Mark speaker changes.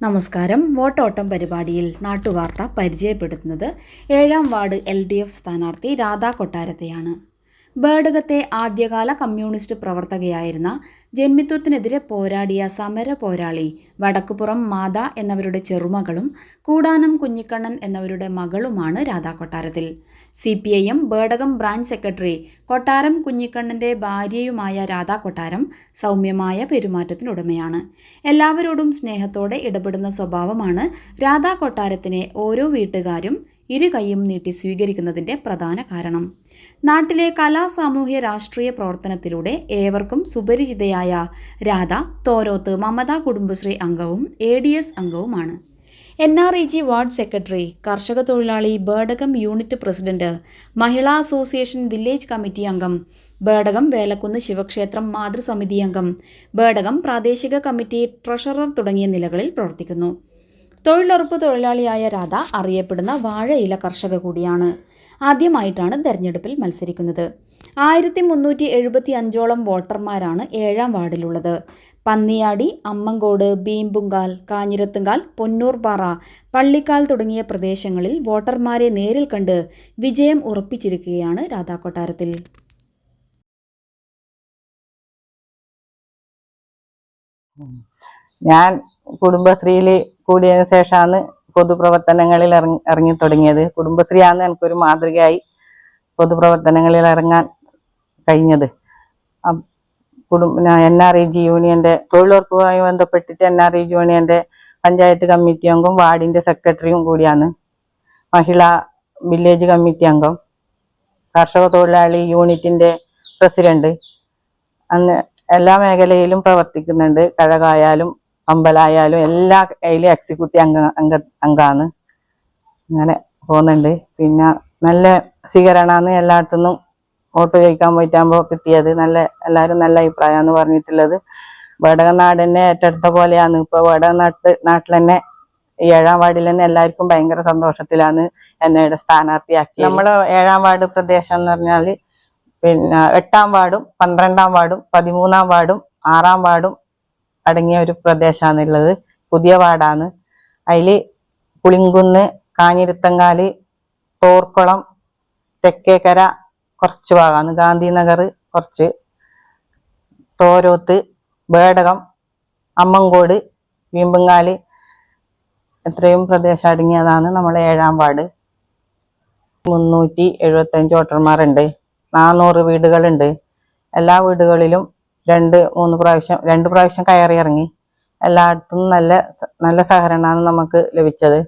Speaker 1: നമസ്കാരം. വോട്ടോട്ടം പരിപാടിയിൽ നാട്ടുവാർത്ത പരിചയപ്പെടുത്തുന്നത് ഏഴാം വാർഡ് എൽ ഡി എഫ് സ്ഥാനാർത്ഥി രാധാ കൊട്ടാരത്തെയാണ്. ബേഡകത്തെ ആദ്യകാല കമ്മ്യൂണിസ്റ്റ് പ്രവർത്തകയായിരുന്ന ജന്മിത്വത്തിനെതിരെ പോരാടിയ സമര പോരാളി വടക്കുപുറം മാത എന്നവരുടെ ചെറുമകളും കൂടാനം കുഞ്ഞിക്കണ്ണൻ എന്നവരുടെ മകളുമാണ് രാധാ കൊട്ടാരത്തിൽ C P I M Bedakam branch secretary Kottaram കുഞ്ഞിക്കണ്ണന്റെ ഭാര്യയുമായ Radha കൊട്ടാരം സൗമ്യമായ പെരുമാറ്റത്തിനുടമയാണ്. എല്ലാവരോടും സ്നേഹത്തോടെ ഇടപെടുന്ന സ്വഭാവമാണ് രാധാ കൊട്ടാരത്തിനെ ഓരോ വീട്ടുകാരും ഇരു കൈയും നീട്ടി സ്വീകരിക്കുന്നതിന്റെ പ്രധാന കാരണം. നാട്ടിലെ കലാ സാമൂഹ്യ രാഷ്ട്രീയ പ്രവർത്തനത്തിലൂടെ ഏവർക്കും സുപരിചിതയായ രാധ തോരോത്ത് മമത കുടുംബശ്രീ അംഗവും A D S അംഗവുമാണ്. N R E G ward secretary കർഷക തൊഴിലാളി Bedakam unit president Mahila association village committee അംഗം ബേഡകം വേലക്കുന്ന് ശിവക്ഷേത്രം മാതൃസമിതി അംഗം ബേഡകം പ്രാദേശിക കമ്മിറ്റി ട്രഷറർ തുടങ്ങിയ നിലകളിൽ പ്രവർത്തിക്കുന്നു. തൊഴിലുറപ്പ് തൊഴിലാളിയായ രാധ അറിയപ്പെടുന്ന വാഴയില കർഷക കൂടിയാണ്. ആദ്യമായിട്ടാണ് തെരഞ്ഞെടുപ്പിൽ മത്സരിക്കുന്നത്. ആയിരത്തി മുന്നൂറ്റി എഴുപത്തി അഞ്ചോളം വോട്ടർമാരാണ് ഏഴാം വാർഡിലുള്ളത്. പന്നിയാടി അമ്മങ്കോട് ബീമ്പുങ്കാൽ കാഞ്ഞിരത്തുങ്കാൽ പൊന്നൂർപാറ പള്ളിക്കാൽ തുടങ്ങിയ പ്രദേശങ്ങളിൽ വോട്ടർമാരെ നേരിൽ കണ്ട് വിജയം ഉറപ്പിച്ചിരിക്കുകയാണ് രാധാകൊട്ടാരത്തിൽ.
Speaker 2: ഞാൻ കുടുംബശ്രീയിൽ കൂടിയതിനു ശേഷമാണ് പൊതുപ്രവർത്തനങ്ങളിൽ ഇറങ്ങി ഇറങ്ങി തുടങ്ങിയത്. കുടുംബശ്രീയാണ് എനിക്കൊരു മാതൃകയായി പൊതുപ്രവർത്തനങ്ങളിൽ ഇറങ്ങാൻ കഴിഞ്ഞത്. കുടുംബ കുടും എൻ ആർ ഇ ജി യൂണിയന്റെ തൊഴിലുറപ്പുമായി ബന്ധപ്പെട്ടിട്ട് എൻ ആർ ഇ ജി യൂണിയന്റെ പഞ്ചായത്ത് കമ്മിറ്റി അംഗം വാർഡിന്റെ സെക്രട്ടറിയും കൂടിയാണ്. മഹിളാ വില്ലേജ് കമ്മിറ്റി അംഗം കർഷക തൊഴിലാളി യൂണിറ്റിന്റെ പ്രസിഡന്റ്. അന്ന് എല്ലാ മേഖലയിലും പ്രവർത്തിക്കുന്നുണ്ട്. കഴകായാലും അമ്പലായാലും എല്ലാ അതിലും എക്സിക്യൂട്ടീവ് അംഗ അംഗ അംഗമാണ് അങ്ങനെ പോകുന്നുണ്ട്. പിന്നെ നല്ല സ്വീകരണമാണ് എല്ലായിടത്തുനിന്നും വോട്ട് ചോദിക്കാൻ പോയിട്ടാകുമ്പോൾ കിട്ടിയത്. നല്ല എല്ലാവരും നല്ല അഭിപ്രായമാണ് പറഞ്ഞിട്ടുള്ളത്. വടക നാട് തന്നെ ഏറ്റെടുത്ത പോലെയാണ്. ഇപ്പോൾ വടക നാട്ട് നാട്ടിൽ തന്നെ ഏഴാം വാർഡിൽ തന്നെ എല്ലാവർക്കും ഭയങ്കര സന്തോഷത്തിലാണ് എന്നെ സ്ഥാനാർത്ഥിയാക്കി നമ്മുടെ ഏഴാം വാർഡ് പ്രദേശം എന്ന് പറഞ്ഞാൽ പിന്നെ എട്ടാം വാർഡും പന്ത്രണ്ടാം വാർഡും പതിമൂന്നാം വാർഡും ആറാം വാർഡും അടങ്ങിയ ഒരു പ്രദേശമാണുള്ളത് പുതിയ വാടാണ് അതിൽ പുളിങ്കുന്ന് കാഞ്ഞിരുത്തങ്കാൽ തോർക്കുളം തെക്കേക്കര കുറച്ച് ഭാഗമാണ് ഗാന്ധിനഗർ കുറച്ച്. തോരോത്ത് ബേടകം അമ്മങ്കോട് വീമ്പങ്ങാൽ എത്രയും പ്രദേശം അടങ്ങിയതാണ് നമ്മളെ ഏഴാം വാർഡ്. മുന്നൂറ്റി എഴുപത്തഞ്ച് വോട്ടർമാരുണ്ട്. നാനൂറ് വീടുകളുണ്ട്. എല്ലാ വീടുകളിലും രണ്ട് മൂന്ന് പ്രാവശ്യം രണ്ട് പ്രാവശ്യം കയറി ഇറങ്ങി. എല്ലായിടത്തും നല്ല നല്ല സഹകരണമാണ് നമുക്ക് ലഭിച്ചത്.